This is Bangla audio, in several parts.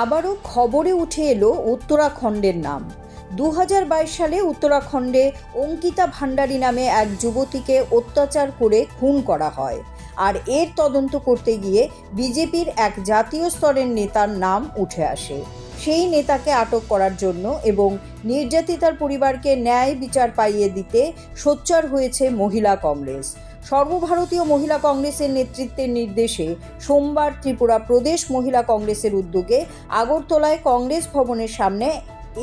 আবারও খবরে উঠে এলো উত্তরাখণ্ডের নাম। দু হাজার বাইশ সালে উত্তরাখণ্ডে অঙ্কিতা ভান্ডারী নামে এক যুবতীকে অত্যাচার করে খুন করা হয়। আর এর তদন্ত করতে গিয়ে বিজেপির এক জাতীয় স্তরের নেতার নাম উঠে আসে। সেই নেতাকে আটক করার জন্য এবং নির্যাতিতার পরিবারকে ন্যায় বিচার পাইয়ে দিতে সোচ্চার হয়েছে মহিলা কংগ্রেস। সর্বভারতীয় মহিলা কংগ্রেসের নেতৃত্বের নির্দেশে সোমবার ত্রিপুরা প্রদেশ মহিলা কংগ্রেসের উদ্যোগে আগরতলায় কংগ্রেস ভবনের সামনে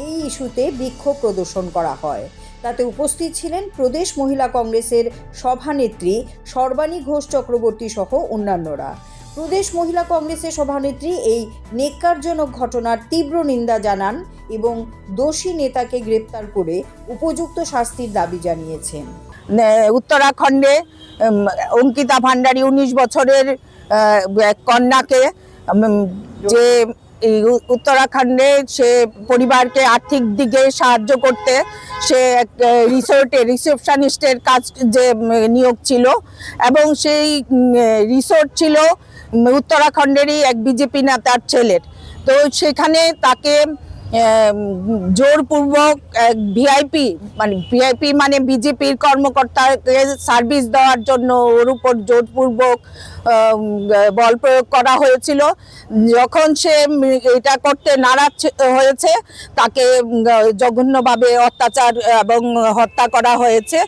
এই ইস্যুতে বিক্ষোভ প্রদর্শন করা হয়। তাতে উপস্থিত ছিলেন প্রদেশ মহিলা কংগ্রেসের সভানেত্রী সর্বাণী ঘোষ চক্রবর্তী সহ অন্যান্যরা। প্রদেশ মহিলা কংগ্রেসের সভানেত্রী এই নেককারজনক ঘটনার তীব্র নিন্দা জানান এবং দোষী নেতাকে গ্রেপ্তার করে উপযুক্ত শাস্তির দাবি জানিয়েছেন। উত্তরাখণ্ডে অঙ্কিতা ভান্ডারী উনিশ বছরের কন্যাকে যে উত্তরাখণ্ডে সে পরিবারকে আর্থিক দিকে সাহায্য করতে, সে রিসোর্টে, রিসেপশনিস্টের কাজ যে নিয়োগ ছিল, এবং সেই রিসোর্ট ছিল উত্তরাখণ্ডেরই এক বিজেপি নেতার ছেলের। তো সেখানে তাকে জোরপূর্বক ভিআইপি মানে ভিআইপি মানে বিজেপির কর্মকর্তাকে সার্ভিস দেওয়ার জন্য ওর উপর জোরপূর্বক বল প্রয়োগ করা হয়েছিল। যখন সে এটা করতে নারাজ হয়েছে, তাকে জঘন্যভাবে অত্যাচার এবং হত্যা করা হয়েছে।